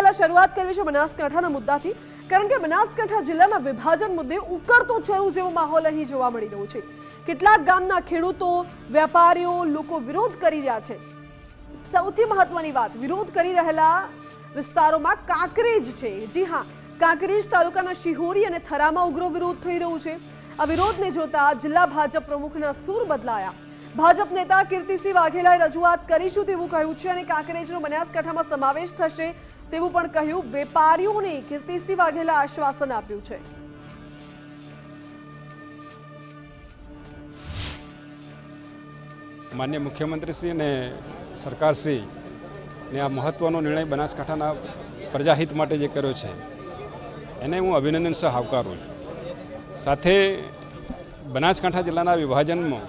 પહેલા શરૂઆત કરવી છે બનાસકાંઠાના મુદ્દાથી, કારણ કે બનાસકાંઠા જિલ્લાના વિભાજન મુદ્દે ઉકળતો ચરુ જેવો માહોલ અહીં જોવા મળી રહ્યો છે. કેટલાક ગામના ખેડૂતો, વેપારીઓ લોકો વિરોધ કરી રહ્યા છે. સૌથી મહત્વની વાત, વિરોધ કરી રહેલા વિસ્તારોમાં કાંકરેજ છે. જી હા, કાંકરેજ તાલુકાના શિહોરી અને થરામાં ઉગ્ર વિરોધ થઈ રહ્યો છે. આ વિરોધને જોતા જિલ્લા ભાજપ પ્રમુખના સૂર બદલાયા. ભાજપ નેતા કીર્તિસિંહ વાઘેલાએ રજૂઆત કરીશું તેવું કહ્યું છે અને કાંકરેજનો બનાસકાંઠામાં સમાવેશ થશે તેવું પણ કહ્યું. વેપારીઓને કીર્તિસિંહ વાઘેલા આશ્વાસન આપ્યું છે. માન્ય મુખ્યમંત્રીશ્રી અને સરકારશ્રી ને આ મહત્ત્વનો નિર્ણય બનાસકાંઠાના પ્રજાહિત માટે જે કર્યો છે, એને હું અભિનંદન સહ આવકારું છું. સાથે બનાસકાંઠા જિલ્લાના વિભાજનમાં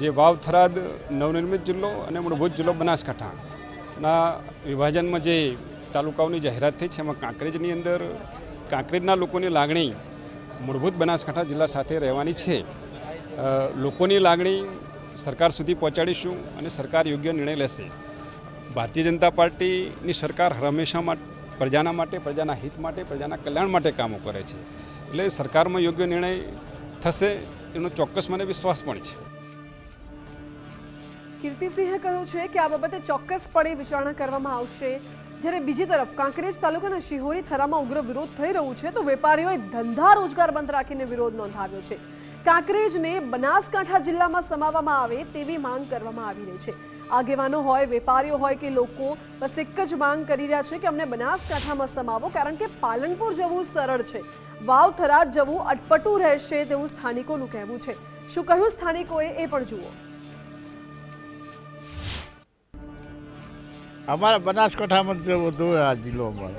જે વાવ થરાદ નવનિર્મિત જિલ્લો અને મૂળભૂત જિલ્લો બનાસકાંઠાના વિભાજનમાં જે તાલુકાઓની જાહેરાત થઈ છે, એમાં કાંકરેજની અંદર કાંકરેજના લોકોની લાગણી મૂળભૂત બનાસકાંઠા જિલ્લા સાથે રહેવાની છે. લોકોની લાગણી સરકાર સુધી પહોંચાડીશું અને સરકાર યોગ્ય નિર્ણય લેશે. ભારતીય જનતા પાર્ટીની સરકાર હંમેશા પ્રજાના માટે, પ્રજાના હિત માટે, પ્રજાના કલ્યાણ માટે કામો કરે છે. એટલે સરકારમાં યોગ્ય નિર્ણય થશે, એનો ચોક્કસ મને વિશ્વાસ પણ છે. કીર્તિસિંહે કહ્યું છે કે આ બાબતે ચોક્કસપણે વિચારણા કરવામાં આવશે. જ્યારે બીજી તરફ કાંકરેજ તાલુકાના શિહોરી થરામાં ઉગ્ર વિરોધ થઈ રહ્યું છે, તો વેપારીઓએ ધંધા રોજગાર બંધ રાખીને વિરોધ નોંધાવ્યો છે. કાંકરેજને બનાસકાંઠા જિલ્લામાં સમાવવામાં આવે તેવી માંગ કરવામાં આવી રહી છે. આગેવાનો હોય, વેપારીઓ હોય કે લોકો બસ એક જ માંગ કરી રહ્યા છે કે અમને બનાસકાંઠામાં સમાવો, કારણ કે પાલનપુર જવું સરળ છે. વાવ થરાદ જવું અટપટું રહેશે તેવું સ્થાનિકોનું કહેવું છે. શું કહ્યું સ્થાનિકોએ એ પણ જુઓ. અમારા બનાસકાંઠામાં જ વધુ આ જિલ્લો અમારો.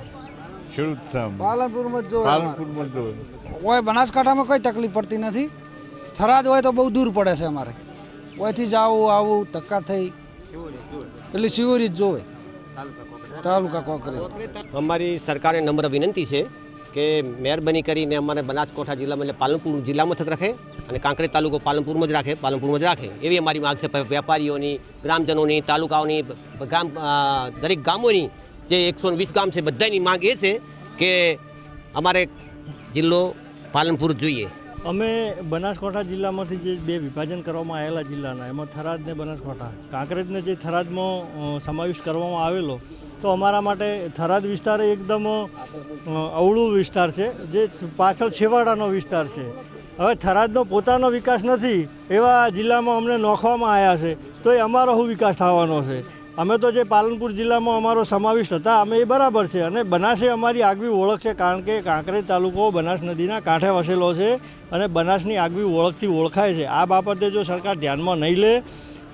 ખેડૂત છે પાલનપુરમાં જો પાલનપુરમાં જો કોઈ બનાસકાંઠામાં કોઈ તકલીફ પડતી નથી. થરાદ હોય તો બહુ દૂર પડે છે અમારે. ઓયથી જાવું આવું ધક્કા થઈ. એટલે શિવરી જ જોવે. તાલુકા કોકરેજ અમારી સરકારને નમ્ર વિનંતી છે કે મહેરબાની કરીને અમારે બનાસકાંઠા જિલ્લામાં એટલે પાલનપુર જિલ્લામાં મથક રાખે. અને કાંકરેજ તાલુકો પાલનપુરમાં જ રાખે, પાલનપુરમાં જ રાખે. એવી અમારી માગ છે. વેપારીઓની, ગ્રામજનોની, તાલુકાઓની ગામ દરેક ગામોની જે એકસો વીસ ગામ છે બધાની માગ એ છે કે અમારે જિલ્લો પાલનપુર જોઈએ. અમે બનાસકાંઠા જિલ્લામાંથી જે બે વિભાજન કરવામાં આવેલા જિલ્લાના, એમાં થરાદ ને બનાસકાંઠા, કાંકરેજને જે થરાદમાં સમાવેશ કરવામાં આવેલો, તો અમારા માટે થરાદ વિસ્તાર એકદમ અવળું વિસ્તાર છે, જે પાછળ છેવાડાનો વિસ્તાર છે. હવે થરાદનો પોતાનો વિકાસ નથી, એવા જિલ્લામાં અમને નોખવામાં આવ્યા છે, તો એ અમારો શું વિકાસ થવાનો છે. અમે તો જે પાલનપુર જિલ્લામાં અમારો સમાવિષ્ટ હતા, અમે એ બરાબર છે. અને બનાસે અમારી આગવી ઓળખ છે, કારણ કે કાંકરેજ તાલુકો બનાસ નદીના કાંઠે વસેલો છે અને બનાસની આગવી ઓળખથી ઓળખાય છે. આ બાબતે જો સરકાર ધ્યાનમાં નહીં લે,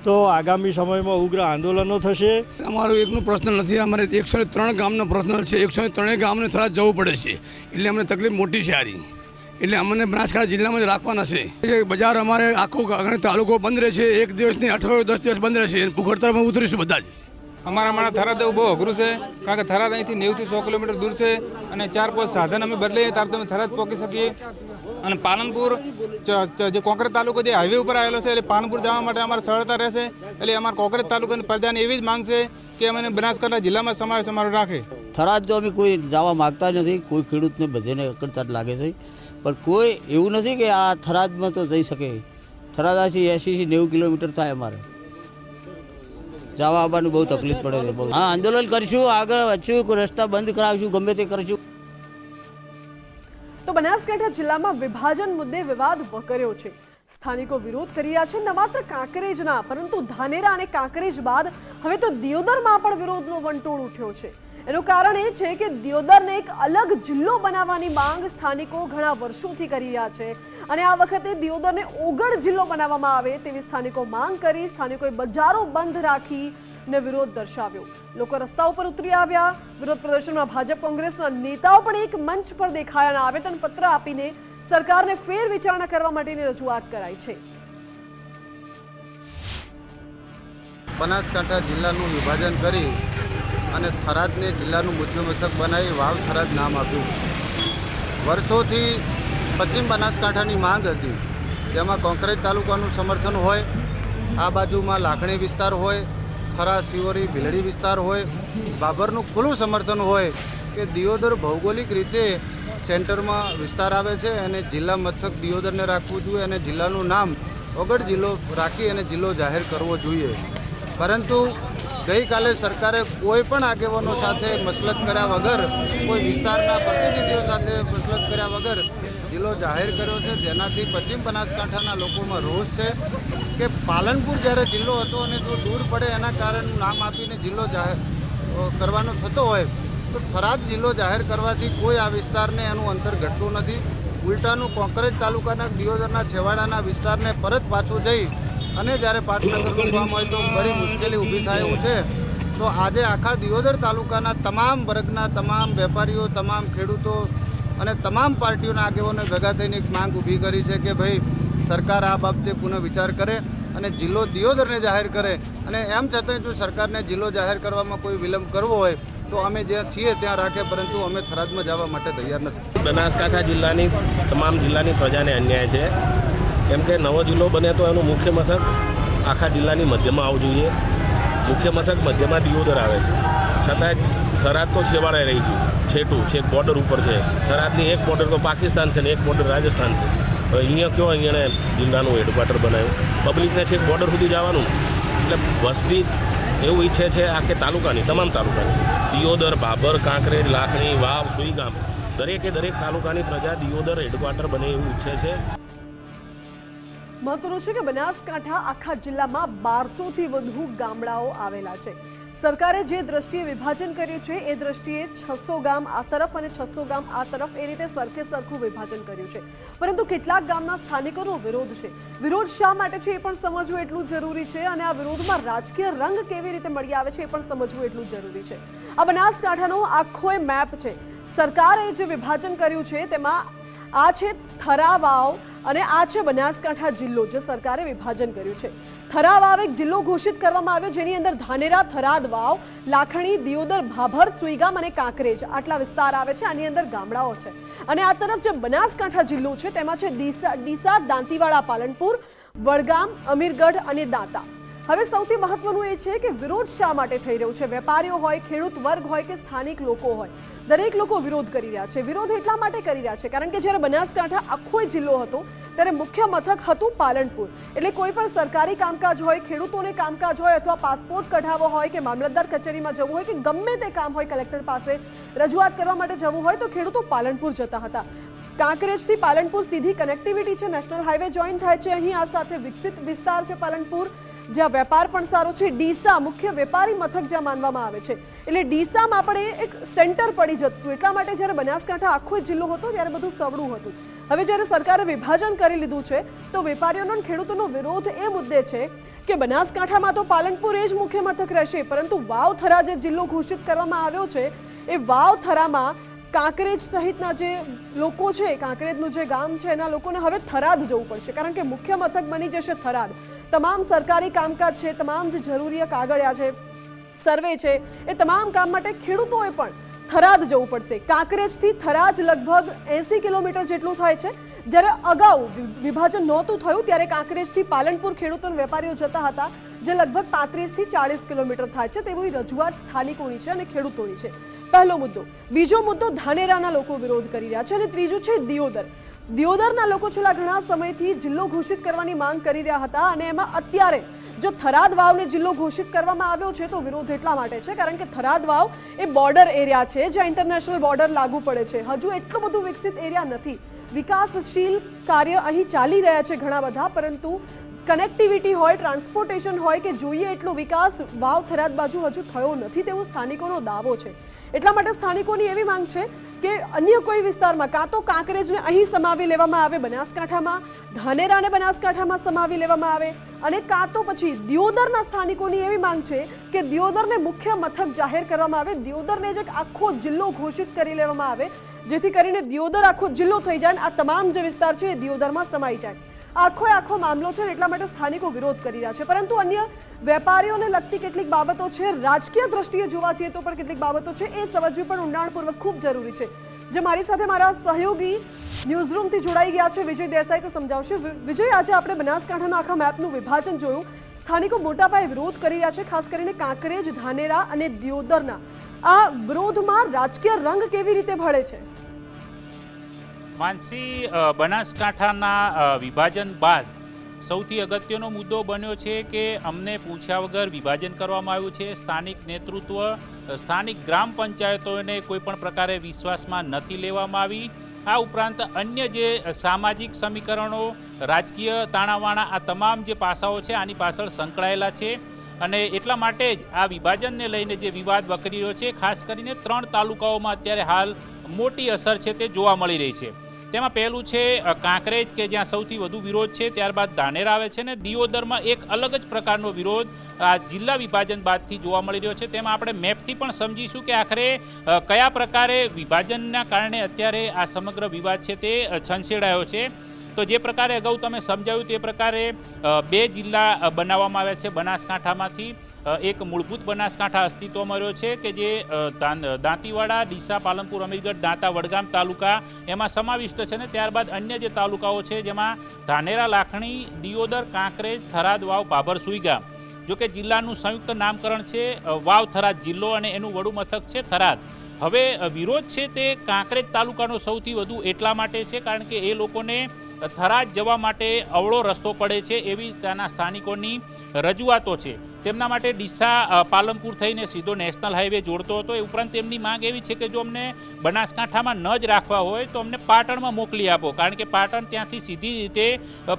તો આગામી સમયમાં ઉગ્ર આંદોલનો થશે. અમારો એકનો પ્રશ્ન નથી, અમારે એકસો ત્રણ ગામનો પ્રશ્ન છે. એકસો ત્રણેય ગામને થોડા જવું પડે છે. એટલે અમને તકલીફ મોટી છે આરી એટલે અમને બનાસકાંઠા જિલ્લામાં જ રાખવાના છે. એ બજાર અમારે આખો તાલુકો બંધ રહે છે. એક દિવસની અઠવાડિયું દસ દિવસ બંધ રહેશે અને ભૂખડતરમાં ઉતરીશું બધા જ. અમારા અમારા થરાદ જવું બહુ અઘરું છે કારણ કે થરાદ અહીંથી નેવથી સો કિલોમીટર દૂર છે અને ચાર પાંચ સાધન અમે બદલીએ ત્યારે તો અમે થરાદ પહોંચી શકીએ. અને પાલનપુર જે કોંકરેજ તાલુકો જે હાઈવે ઉપર આવેલો છે એટલે પાલનપુર જવા માટે અમારે સરળતા રહેશે. એટલે અમારા કોંકરેજ તાલુકાની પ્રજાની એવી જ માંગ છે કે અમને બનાસકાંઠા જિલ્લામાં સમાવેશ અમારો રાખે. થરાદ જો અમે કોઈ જવા માગતા નથી કોઈ ખેડૂતને બધેને અકળતા જ લાગે છે. પણ કોઈ એવું નથી કે આ થરાદમાં તો જઈ શકે. થરાદ આથી એંશીથી નેવું કિલોમીટર થાય અમારે. જવા આવવાનું બહુ તકલીફ પડે છે, બહુ. હા, આંદોલન કરીશું, આગળ વધશું રસ્તા બંધ કરાવશું, ગમે તે કરીશું. તો બનાસકાંઠા જિલ્લામાં વિભાજન મુદ્દે વિવાદ વકર્યો છે. સ્થાનિકો વિરોધ કરી રહ્યા છે, ન માત્ર કાંકરેજના, પરંતુ ધાનેરા અને કાંકરેજ બાદ હવે તો દિયોદરમાં પણ વિરોધનો વંટોળ ઉઠ્યો છે. એનું કારણ એ છે કે દિયોદરને એક અલગ જિલ્લો બનાવવાની માંગ સ્થાનિકો ઘણા વર્ષોથી કરી રહ્યા છે. અને આ વખતે દિયોદરને ઓગળ જિલ્લો બનાવવામાં આવે તેવી સ્થાનિકો માંગ કરી, સ્થાનિકોએ બજારો બંધ રાખી ને વિરોધ દર્શાવ્યો. લોકો રસ્તા ઉપર ઉતરી આવ્યા. વિરોધ પ્રદર્શનમાં ભાજપ કોંગ્રેસના નેતાઓ પણ એક મંચ પર દેખાયા આવેદન પત્ર આપીને સરકારને ફેર વિચારણા કરવા માટેની રજૂઆત કરાઈ છે. બનાસકાંઠા જિલ્લાનું વિભાજન કરી અને થરાદને જિલ્લાનું મુખ્ય મથક બનાવી વાવ થરાદ નામ આપ્યું. વર્ષોથી પશ્ચિમ બનાસકાંઠાની માંગ હતી. જેમાં કોંકરેજ તાલુકાનું સમર્થન હોય, આ બાજુમાં લાખણી વિસ્તાર હોય ખરા શિવરી ભીલડી વિસ્તાર હોય, બાબરનું ખુલ્લું સમર્થન હોય કે દિયોદર ભૌગોલિક રીતે સેન્ટરમાં વિસ્તાર આવે છે અને જિલ્લા મથક દિયોદરને રાખવું જોઈએ અને જિલ્લાનું નામ ઓગઢ જિલ્લો રાખી અને જિલ્લો જાહેર કરવો જોઈએ. પરંતુ ગઈકાલે સરકારે કોઈ પણ આગેવાનો સાથે મસલત કર્યા વગર, કોઈ વિસ્તારના પ્રતિનિધિઓ સાથે મસલત કર્યા વગર જિલ્લો જાહેર કર્યો છે. જેનાથી પશ્ચિમ બનાસકાંઠાના લોકોમાં રોષ છે કે પાલનપુર જ્યારે જિલ્લો હતો અને જો દૂર પડે એના કારણનું નામ આપીને જિલ્લો જાહેર કરવાનો થતો હોય, તો થરાદ જિલ્લો જાહેર કરવાથી કોઈ આ વિસ્તારને એનું અંતર ઘટતું નથી. ઉલટાનું કોંકરેજ તાલુકાના દિયોદરના છેવાડાના વિસ્તારને પરત પાછું જઈ અને જ્યારે પાટનગરનું કામ હોય તો ઘણી મુશ્કેલી ઊભી થાય છે. તો આજે આખા દિયોદર તાલુકાના તમામ વર્ગના તમામ વેપારીઓ, તમામ ખેડૂતો અને તમામ પાર્ટીઓના આગેવાનો ભેગા થઈને એક માંગ ઊભી કરી છે કે ભાઈ સરકાર આ બાબતે પુનઃ વિચાર કરે અને જિલ્લો દિયોદરને જાહેર કરે. અને એમ છતાંય જો સરકારને જિલ્લો જાહેર કરવામાં કોઈ વિલંબ કરવો હોય તો અમે જ્યાં છીએ ત્યાં રાખે, પરંતુ અમે થરાદમાં જવા માટે તૈયાર નથી. બનાસકાંઠા જિલ્લાની, તમામ જિલ્લાની પ્રજાને અન્યાય છે. કેમ કે નવો જિલ્લો બને તો એનું મુખ્ય મથક આખા જિલ્લાની મધ્યમાં આવવું જોઈએ. મુખ્ય મથક મધ્યમાં દિયોદર આવે છે. છતાંય થરાદ તો છેવાડે રહી ગયું. છેટું છેક બોર્ડર ઉપર છે. થરાદની એક બોર્ડર તો પાકિસ્તાન છે ને એક બોર્ડર રાજસ્થાન છે. હવે અહીંયા કયો અહીંયા જિલ્લાનું હેડક્વાર્ટર બનાવ્યું? પબ્લિકને છેક બોર્ડર સુધી જવાનું. એટલે વસ્તી એવું ઈચ્છે છે આખે તાલુકાની, તમામ તાલુકાની. દિયોદર ભાભર કાંકરેજ, લાખણી, વાવ, સુઈગામ. દરેકે દરેક તાલુકાની પ્રજા દિયોદર હેડક્વાર્ટર બને એવું ઈચ્છે છે. મહત્વનું છે કે બનાસકાંઠા આખા જિલ્લામાં બારસોથી વધુ ગામડાઓ આવેલા છે. સરકારે જે દ્રષ્ટિએ વિભાજન કર્યું છે, એ દ્રષ્ટિએ છસો ગામ આ તરફ અને છસો ગામ આ તરફ એ રીતે સરખે સરખું વિભાજન કર્યું છે. પરંતુ કેટલાક ગામના સ્થાનિકોનો વિરોધ છે. વિરોધ શા માટે છે એ પણ સમજવું એટલું જરૂરી છે અને આ વિરોધમાં રાજકીય રંગ કેવી રીતે મળી આવે છે એ પણ સમજવું એટલું જરૂરી છે. આ બનાસકાંઠાનો આખો એ મેપ છે. સરકારે જે વિભાજન કર્યું છે, તેમાં આ છે થરાવાવ અને આ છે બનાસકાંઠા જિલ્લો, જે સરકારે વિભાજન કર્યું છે. થરા વાવ એક જિલ્લો ઘોષિત કરવામાં આવ્યો, જેની અંદર ધાનેરા થરાદ વાવ લાખણી, દિયોદર, ભાભર, સુઈગામ અને કાંકરેજ આટલા વિસ્તાર આવે છે. આની અંદર ગામડાઓ છે. અને આ તરફ જે બનાસકાંઠા જિલ્લો છે, તેમાં છે ડીસા ડીસા દાંતીવાડા, પાલનપુર, વડગામ, અમીરગઢ અને દાંતા. હવે સૌથી મહત્વનું એ છે કે વિરોધ શા માટે થઈ રહ્યો છે? વેપારીઓ હોય, ખેડૂત વર્ગ હોય કે સ્થાનિક લોકો હોય? દરેક લોકો વિરોધ કરી રહ્યા છે. વિરોધ એટલા માટે કરી રહ્યા છે કારણ કે જ્યારે બનાસકાંઠા આખો જિલ્લો હતો, ત્યારે મુખ્ય મથક હતું પાલનપુર. એટલે કોઈ પણ સરકારી કામકાજ હોય, ખેડૂતોને કામકાજ હોય અથવા પાસપોર્ટ કઢાવવો હોય કે મામલતદાર કચેરીમાં જવું હોય કે ગમે તે કામ હોય, કલેક્ટર પાસે રજૂઆત કરવા માટે જવું હોય તો ખેડૂતો પાલનપુર જતા હતા. કાંકરેજથી પાલનપુર સીધી કનેક્ટિવિટી છે. નેશનલ હાઈવે જોઈન થાય છે. અહીં આ સાથે વિકસિત વિસ્તાર છે પાલનપુર, જ્યાં વેપાર પણ સારો છે. ડીસા મુખ્ય વેપારી મથક જ્યાં માનવામાં આવે છે. એટલે ડીસામાં પણ એક સેન્ટર પડી જતું. એટલા માટે જ્યારે બનાસકાંઠા આખો જિલ્લો હતો, ત્યારે બધું સવડું હતું. હવે જ્યારે સરકારે વિભાજન કરી લીધું છે, તો વેપારીઓનો ખેડૂતોનો વિરોધ એ મુદ્દે છે કે બનાસકાંઠામાં તો પાલનપુર એ જ મુખ્ય મથક રહેશે. પરંતુ વાવ થરા જે જિલ્લો ઘોષિત કરવામાં આવ્યો છે, એ વાવ થરામાં કાંકરેજ સહિતના જે લોકો છે, કાંકરેજનું જે ગામ છે, એના લોકોને હવે થરાદ જવું પડશે. કારણ કે મુખ્ય મથક બની જશે થરાદ. તમામ સરકારી કામકાજ છે, તમામ જે જરૂરી કાગળિયા છે, સર્વે છે, એ તમામ કામ માટે ખેડૂતોએ પણ થરાદ જવું પડશે. કાંકરેજથી થરાજ લગભગ એંસી કિલોમીટર જેટલું થાય છે. જ્યારે અગાઉ વિભાજન નહોતું થયું, ત્યારે કાંકરેજથી પાલનપુર ખેડૂતો વેપારીઓ જતા હતા, જે લગભગ પાંત્રીસથી ચાળીસ કિલોમીટર થાય છે. તેવી રજૂઆત સ્થાનિકોની છે અને ખેડૂતોની છે. પહેલો મુદ્દો. બીજો મુદ્દો ધાનેરાના લોકો વિરોધ કરી રહ્યા છે અને ત્રીજું છે દિયોદર. દિયોદરના લોકો છેલ્લા ઘણા સમયથી જિલ્લો ઘોષિત કરવાની માંગ કરી રહ્યા હતા અને એમાં અત્યારે જો થરાદ વાવને જિલ્લો ઘોષિત કરવામાં આવ્યો છે તો વિરોધ એટલા માટે છે, કારણ કે થરાદ વાવ એ બોર્ડર એરિયા છે, જ્યાં ઇન્ટરનેશનલ બોર્ડર લાગુ પડે છે. હજુ એટલું બધું વિકસિત એરિયા નથી. વિકાસશીલ કાર્ય અહીં ચાલી રહ્યા છે ઘણા બધા, પરંતુ કનેક્ટિવિટી હોય ટ્રાન્સપોર્ટેશન હોય કે જોઈએ એટલો વિકાસ, વાવ થરાદ બાજુ હજુ થયો નથી તેવો સ્થાનિકોનો દાવો છે. એટલા માટે સ્થાનિકોની એવી માંગ છે કે અન્ય કોઈ વિસ્તારમાં, કાં તો કાંકરેજને અહીં સમાવી લેવામાં આવે બનાસકાંઠામાં, ધાનેરાને બનાસકાંઠામાં સમાવી લેવામાં આવે, અને કાં તો પછી દિયોદરના સ્થાનિકોની એવી માંગ છે કે દિયોદરને મુખ્ય મથક જાહેર કરવામાં આવે, દિયોદરને જ એક આખો જિલ્લો ઘોષિત કરી લેવામાં આવે, જેથી કરીને દિયોદર આખો જિલ્લો થઈ જાય આ તમામ જે વિસ્તાર છે એ દિયોદરમાં સમાઈ જાય. આખો આખો મામલો છે એટલા માટે સ્થાનિકો વિરોધ કરી રહ્યા છે. પરંતુ અન્ય વેપારીઓને લગતી કેટલીક બાબતો છે, રાજકીય દ્રષ્ટિએ જોવા જઈએ તો પણ કેટલીક બાબતો છે, એ સમજવી પણ ઊંડાણપૂર્વક ખૂબ જરૂરી છે. જે મારી સાથે મારા સહયોગી ન્યૂઝરૂમથી જોડાઈ ગયા છે, વિજય દેસાઈ, તો સમજાવશે. વિજય, આજે આપણે બનાસકાંઠાના આખા મેપનું વિભાજન જોયું. સ્થાનિકો મોટા પાયે વિરોધ કરી રહ્યા છે, ખાસ કરીને કાંકરેજ, ધાનેરા અને દિયોદરના. આ વિરોધમાં રાજકીય રંગ કેવી રીતે ભળે છે? માનસી બનાસકાંઠાના વિભાજન બાદ સૌથી અગત્યનો મુદ્દો બન્યો છે કે અમને પૂછ્યા વગર વિભાજન કરવામાં આવ્યું છે. સ્થાનિક નેતૃત્વ સ્થાનિક ગ્રામ પંચાયતોને કોઈ પણ પ્રકારે વિશ્વાસમાં નથી લેવામાં આવી. આ ઉપરાંત અન્ય જે સામાજિક સમીકરણો, રાજકીય તાણાવાણા, આ તમામ જે પાસાઓ છે આની પાછળ સંકળાયેલા છે. અને એટલા માટે જ આ વિભાજનને લઈને જે વિવાદ વકરી રહ્યો છે, ખાસ કરીને ત્રણ તાલુકાઓમાં અત્યારે હાલ મોટી અસર છે તે જોવા મળી રહી છે. તેમાં પહેલું છે કાંકરેજ કે જ્યાં સૌથી વધુ વિરોધ છે ત્યારબાદ ધાનેર આવે છે ને દિયોદરમાં એક અલગ જ પ્રકારનો વિરોધ આ જિલ્લા વિભાજન બાદથી જોવા મળી રહ્યો છે. તેમાં આપણે મેપથી પણ સમજીશું કે આખરે કયા પ્રકારે વિભાજનના કારણે અત્યારે આ સમગ્ર વિવાદ છે તે છંછેડાયો છે. તો જે પ્રકારે અગાઉ તમે સમજાવ્યું તે પ્રકારે બે જિલ્લા બનાવવામાં આવ્યા છે, બનાસકાંઠામાંથી. એક મૂળભૂત બનાસકાંઠા અસ્તિત્વમાં રહ્યો છે કે જે દાંતીવાડા, ડીસા, પાલનપુર, અમીરગઢ, દાંતા, વડગામ તાલુકા એમાં સમાવિષ્ટ છે ને ત્યારબાદ અન્ય જે તાલુકાઓ છે જેમાં ધાનેરા, લાખણી, દિયોદર, કાંકરેજ, થરાદ, વાવ ભાભર સુઈગામ. જો કે જિલ્લાનું સંયુક્ત નામકરણ છે વાવ, થરાદ જિલ્લો અને એનું વડુ મથક છે થરાદ. હવે વિરોધ છે તે કાંકરેજ તાલુકાનો સૌથી વધુ એટલા માટે છે કારણ કે એ લોકોને થરાદ જવા માટે અવળો રસ્તો પડે છે એવી ત્યાંના સ્થાનિકોની રજૂઆતો છે. તેમના માટે ડીસા પાલનપુર થઈને સીધો નેશનલ હાઈવે જોડતો હતો. એ ઉપરાંત તેમની માંગ એવી છે કે જો અમને બનાસકાંઠામાં ન જ રાખવા હોય તો અમને પાટણમાં મોકલી આપો. કારણ કે પાટણ ત્યાંથી સીધી રીતે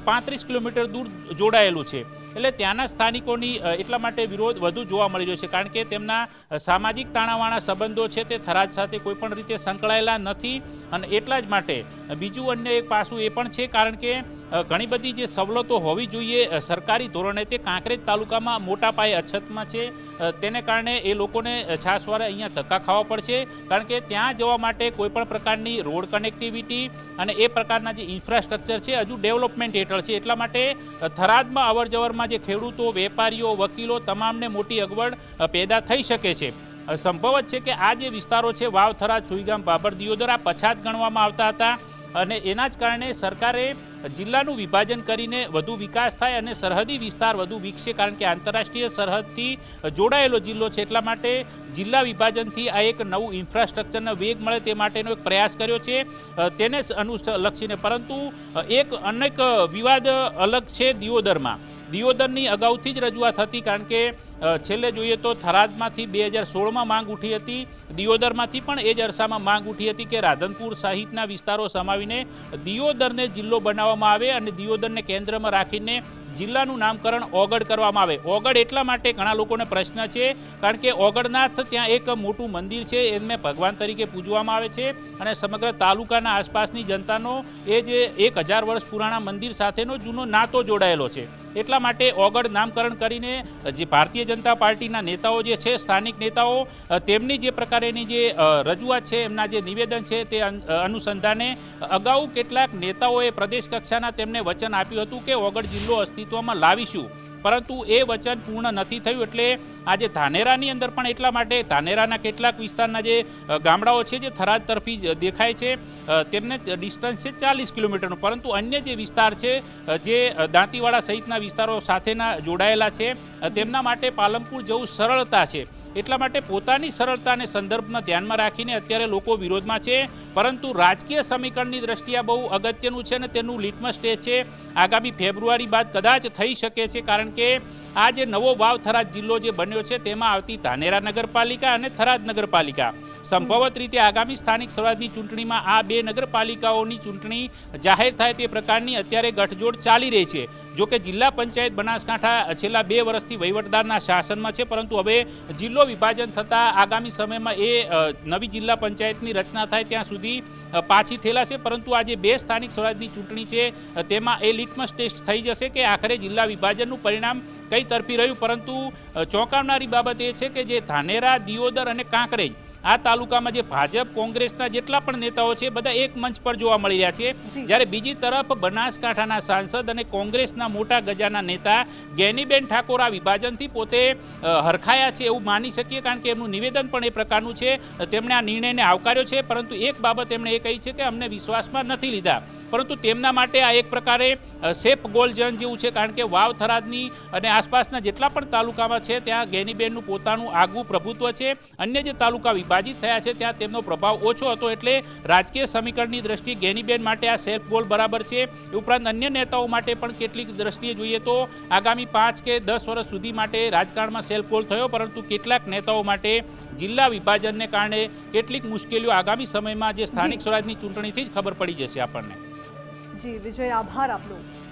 પાંત્રીસ કિલોમીટર દૂર જોડાયેલું છે. એટલે ત્યાંના સ્થાનિકોની એટલા માટે વિરોધ વધુ જોવા મળી રહ્યો છે. કારણ કે તેમના સામાજિક તાણાવાળા સંબંધો છે તે થરાદ સાથે કોઈપણ રીતે સંકળાયેલા નથી. અને એટલા જ માટે બીજું અન્ય એક પાસું એ પણ છે. કારણ કે ઘણી બધી જે સવલતો હોવી જોઈએ સરકારી ધોરણે તે કાંકરેજ તાલુકામાં મોટા પાયે અછતમાં છે. તેને કારણે એ લોકોને છાસવારે અહીંયા ધક્કા ખાવા પડશે. કારણ કે ત્યાં જવા માટે કોઈપણ પ્રકારની રોડ કનેક્ટિવિટી અને એ પ્રકારના જે ઇન્ફ્રાસ્ટ્રક્ચર છે, હજુ ડેવલપમેન્ટ હેઠળ છે. એટલા માટે થરાદમાં અવર જવરમાં જે ખેડૂતો, વેપારીઓ, વકીલો તમામને મોટી અગવડ પેદા થઈ શકે છે. સંભવ જ છે કે આ જે વિસ્તારો છે, વાવ છુઈગામ બાબર દિયોદર આ પછાત ગણવામાં આવતા હતા. અને એના જ કારણે સરકારે જિલ્લાનું વિભાજન કરીને વધુ વિકાસ થાય અને સરહદી વિસ્તાર વધુ વિકસે, કારણ કે આંતરરાષ્ટ્રીય સરહદથી જોડાયેલો જિલ્લો છે. એટલા માટે જિલ્લા વિભાજનથી આ એક નવું ઇન્ફ્રાસ્ટ્રક્ચરનો વેગ મળે તે માટેનો એક પ્રયાસ કર્યો છે. તેને અનુલક્ષીને પરંતુ એક અનેક વિવાદ અલગ છે દિયોદરમાં. દિયોદરની અગાઉથી જ રજૂઆત હતી કારણ કે છેલ્લે જોઈએ તો થરાદમાંથી બે હજાર સોળમાં માંગ ઉઠી હતી. દિયોદરમાંથી પણ એ જ અરસામાં માંગ ઉઠી હતી કે રાધનપુર સહિતના વિસ્તારો સમાવીને દિયોદરને જિલ્લો બનાવવામાં આવે અને દિયોદરને કેન્દ્રમાં રાખીને જિલ્લાનું નામકરણ ઓગડ કરવામાં આવે. ઓગડ એટલા માટે ઘણા લોકોને પ્રશ્ન છે, કારણ કે ઓગડનાથ ત્યાં એક મોટું મંદિર છે, એમને ભગવાન તરીકે પૂજવામાં આવે છે અને સમગ્ર તાલુકાના આસપાસની જનતાનો એ જે એક હજાર વર્ષ પુરાણા મંદિર સાથેનો જૂનો નાતો જોડાયેલો છે. એટલા માટે ઓગળ નામકરણ કરીને જે ભારતીય જનતા પાર્ટીના નેતાઓ જે છે, સ્થાનિક નેતાઓ તેમની જે પ્રકારેની જે રજૂઆત છે, એમના જે નિવેદન છે તે અનુસંધાને અગાઉ કેટલાક નેતાઓએ પ્રદેશ કક્ષાના તેમને વચન આપ્યું હતું કે ઓગળ જિલ્લો અસ્તિત્વમાં લાવીશું. પરંતુ એ વચન પૂર્ણ નથી થયું એટલે આજે ધાનેરાની અંદર પણ એટલા માટે ધાનેરાના કેટલાક વિસ્તારના જે ગામડાઓ છે જે થરાદ તરફી દેખાય છે તેમને ડિસ્ટન્સ છે ચાલીસ કિલોમીટરનું. પરંતુ અન્ય જે વિસ્તાર છે જે દાંતીવાડા સહિતના વિસ્તારો સાથેના જોડાયેલા છે તેમના માટે પાલનપુર જવું સરળતા છે. એટલા માટે પોતાની સરળતાને સંદર્ભમાં ધ્યાનમાં રાખીને અત્યારે લોકો વિરોધમાં છે, પરંતુ રાજકીય સમીકરણની દ્રષ્ટિએ બહુ અગત્યનું છે અને તેનું લિટમસ ટેસ્ટ છે. આગામી ફેબ્રુઆરી બાદ કદાચ થઈ શકે છે, કારણ કે આ જે નવો વાવ થરાદ જિલ્લો જે બન્યો છે, તેમાં આવતી ધાનેરા નગરપાલિકા અને થરાદ નગરપાલિકા. સંભવત રીતે આગામી સ્થાનિક સ્વરાજની ચૂંટણીમાં આ બે નગરપાલિકાઓની ચૂંટણી જાહેર થાય તે પ્રકારની અત્યારે ગઠજોડ ચાલી રહી છે. જો કે જિલ્લા પંચાયત બનાસકાંઠા છેલ્લા બે વર્ષથી વહીવટદારના શાસનમાં છે, પરંતુ હવે જિલ્લો વિભાજન થતાં આગામી સમયમાં એ નવી જિલ્લા પંચાયતની રચના થાય ત્યાં સુધી પાછી થયેલા છે, પરંતુ આજે બે સ્થાનિક સ્વરાજની ચૂંટણી છે. તેમાં એ લિટમસ ટેસ્ટ થઈ જશે કે આખરે જિલ્લા વિભાજનનું પરિણામ કઈ તરફી રહ્યું? પરંતુ ચોંકાવનારી બાબત એ છે કે જે ધાનેરા, દિયોદર અને કાંકરેજ આ તાલુકામાં જે ભાજપ કોંગ્રેસના જેટલા પણ નેતાઓ છે બધા એક મંચ પર જોવા મળી રહ્યા છે. જ્યારે બીજી તરફ બનાસકાંઠાના સાંસદ અને કોંગ્રેસના મોટા ગજાના નેતા ગેનીબેન ઠાકોર આ વિભાજનથી પોતે હરખાયા છે એવું માની શકીએ કારણ કે એમનું નિવેદન પણ એ પ્રકારનું છે. તેમણે આ નિર્ણયને આવકાર્યો છે પરંતુ એક બાબત એમણે એ કહી છે કે અમને વિશ્વાસમાં નથી લીધા. પરંતુ તેમના માટે આ એક પ્રકારે સેફ ગોલ જન જેવું છે કારણ કે વાવ થરાદની અને આસપાસના જેટલા પણ તાલુકામાં છે ત્યાં ગેનીબેનનું પોતાનું આગવું પ્રભુત્વ છે. અન્ય જે તાલુકા વિભાજિત થયા છે ત્યાં તેમનો પ્રભાવ ઓછો હતો એટલે રાજકીય સમીકરણની દ્રષ્ટિએ ગેનીબેન માટે આ સેફ ગોલ બરાબર છે. એ ઉપરાંત અન્ય નેતાઓ માટે પણ કેટલીક દ્રષ્ટિએ જોઈએ તો આગામી પાંચ કે દસ વર્ષ સુધી માટે રાજકારણમાં સેલ્ફ ગોલ થયો પરંતુ કેટલાક નેતાઓ માટે જિલ્લા વિભાજનને કારણે કેટલીક મુશ્કેલીઓ આગામી સમયમાં જે. સ્થાનિક સ્વરાજની ચૂંટણીથી જ ખબર પડી જશે આપણને. જી વિજય આભાર આપનો.